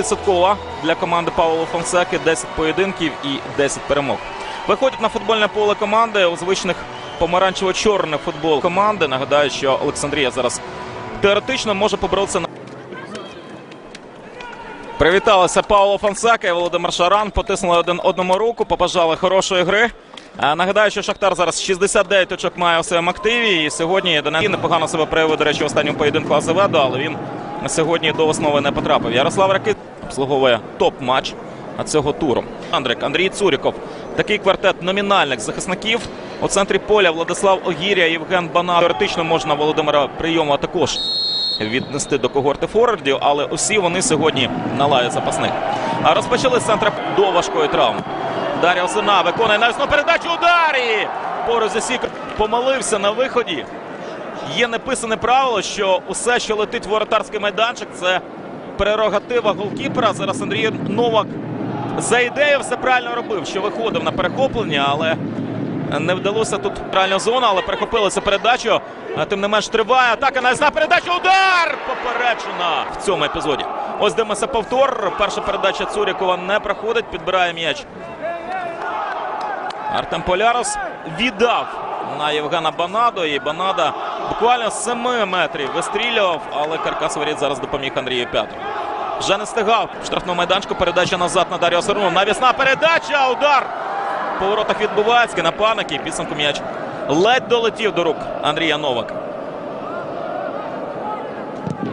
Відсоткова для команди Павло Фонсеки 10 поєдинків і 10 перемог. Виходять на футбольне поле команди у звичних помаранчево-чорний футбол команди. Нагадаю, що Олександрія зараз теоретично може поборотися на. Привіталися Павло Фонсека і Володимир Шаран. Потиснули один одному руку, побажали хорошої гри. Нагадаю, що Шахтар зараз 69 очок має у своєму активі. І сьогодні Донецький непогано себе проявив, до речі, в останньому поєдинку Азеведо, але він сьогодні до основи не потрапив. Ярослав Ракит обслуговує топ-матч цього туру. Андрик, Андрій Цуріков. Такий квартет номінальних захисників. У центрі поля Владислав Огіря, Євген Бана. Теоретично можна Володимира Прийома також віднести до когорти форвардів, але усі вони сьогодні на лаві запасних. А розпочали з центра до важкої травми. Дар'я Осина виконує навісну передачу ударі. Поруч засік помилився на виході. Є неписане правило, що усе, що летить в воротарський майданчик, це прерогатива голкіпера. Зараз Андрій Новак за ідею все правильно робив, що виходив на перехоплення, але не вдалося тут правильна зона, але перехопилися передачу. Тим не менш триває атака. Навісна передача. Удар! Попереджена в цьому епізоді. Ось дивимося повтор. Перша передача Цурікова не проходить. Підбирає м'яч. Артем Полярос віддав на Євгена Банадо. І Банада буквально з 7 метрів вистрілював, але Каркас Воріт зараз допоміг Андрію П'яту. Вже не стигав. В штрафному майданчику передача назад на Дар'ю Сарну. Навісна передача. Удар. По воротах відбувається. Нападник і підсумку м'яч ледь долетів до рук Андрія Новака.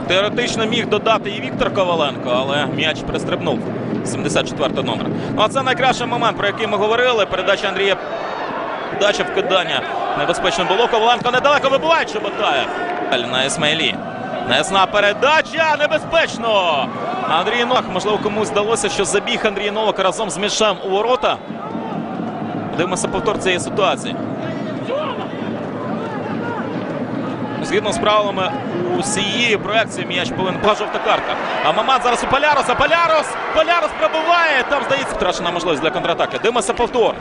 Теоретично міг додати і Віктор Коваленко, але м'яч пристрибнув. 74 номер. Ну а це найкращий момент, про який ми говорили. Передача Андрія. Дача вкидання. Небезпечно було. Коваленко недалеко вибиває Чоботаєв. На Ісмаїлі. Несна передача. Небезпечно. Андрій Новак. Можливо, комусь здалося, що забіг Андрій Новак разом з м'ячем у ворота. Дивимося повтор цієї ситуації. Згідно з правилами усієї проекції м'яч повинен була жовта картка. А момент зараз у Поляроса. Полярос! Полярос пробиває. Там здається втрачена можливість для контратаки. Дивимося повтор.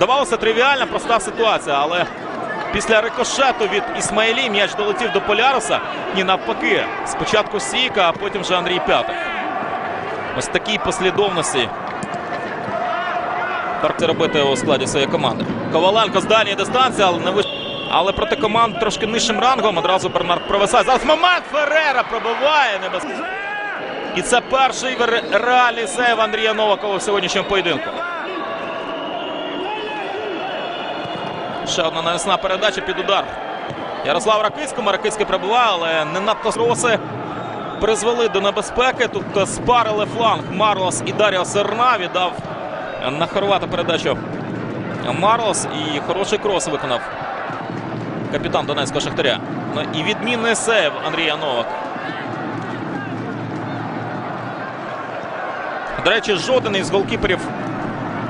Здавалося, тривіальна, проста ситуація, але після рикошету від Ісмаїлі м'яч долетів до Поляроса. І навпаки, спочатку Сійка, а потім вже Андрій П'ятов. Ось такій послідовності. Так робити у складі своєї команди. Коваленко з дальньої дистанції, але не виш... Але проти команд трошки нижчим рангом одразу Бернард провисає. Зараз момент Феррера пробиває небез... І це перший ре- реальний сейв Андрія Новакова в сьогоднішньому поєдинку. Ще одна навісна передача під удар. Ярослав Ракицькому. Ракицький пробиває, але не надто роси призвели до небезпеки. Тут е, спарили фланг Марлос і Даріо Серна. Віддав на Хорвата передачу Марлос. І хороший крос виконав капітан Донецького Шахтаря. Ну і відмінний сейв Андрія Новак. До речі, жоден із голкіперів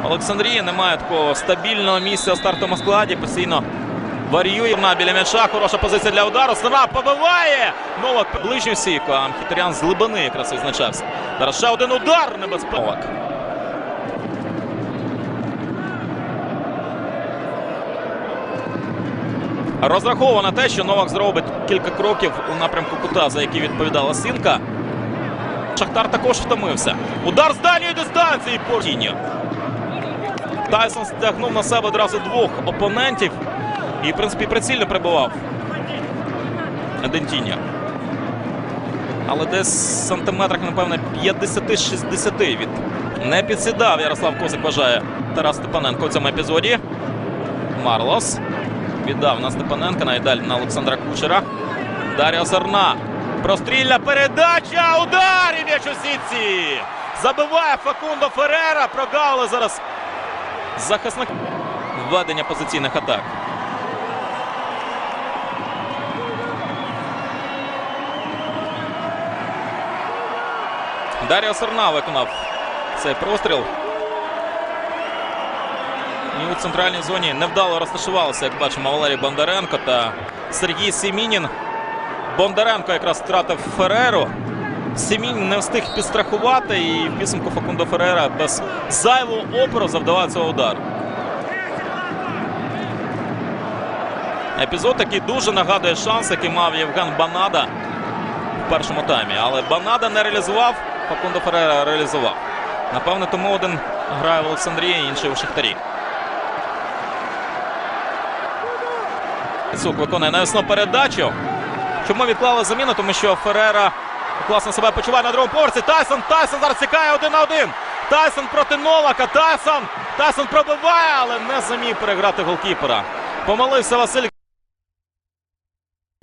Олександрії не має такого стабільного місця у стартовому складі. Постійно варіює на біля м'яча. Хороша позиція для удару. Сна побиває. Новак ближню сійку. А Мхітарян з глибини якраз відзначався. Зараз ще один удар небезпечний. Розраховано те, що Новак зробить кілька кроків у напрямку кута, за який відповідала Сінка. Шахтар також втомився. Удар з дальньої дистанції Портіньо. Тайсон стягнув на себе одразу двох опонентів і, в принципі, прицільно прибував Дентіньо. Але десь в сантиметрах, напевно, 50-60 від. Не підсідав Ярослав Козик, вважає Тарас Степаненко у цьому епізоді. Марлос. Віддав на Степаненка, навіть далі на Олександра Кучера. Дар'я Сарна. Прострільна передача. Удар і м'яч у сітці. Забиває Факундо Ферера. Прогавили зараз захисник введення позиційних атак. Дар'я Сарна виконав цей простріл. І у центральній зоні невдало розташувалися, як бачимо, Валерій Бондаренко та Сергій Сімінін. Бондаренко якраз втратив Фереру. Семінін не встиг підстрахувати і в підсумку Факундо Ферера без зайвого опору завдавав цього удару. Епізод, який дуже нагадує шанс, який мав Євген Банада в першому таймі. Але Банада не реалізував Факундо Ферера реалізував. Напевне, тому один грає в Олександрії, інший у Шахтарі. Цук виконує навісну передачу. Чому відклали заміну? Тому що Ферера класно себе почуває на другому поверсі. Тайсон, Тайсон зараз цікає один на один. Тайсон проти Новака. Тайсон! Тайсон пробиває, але не зумів переграти голкіпера. Помилився Василь.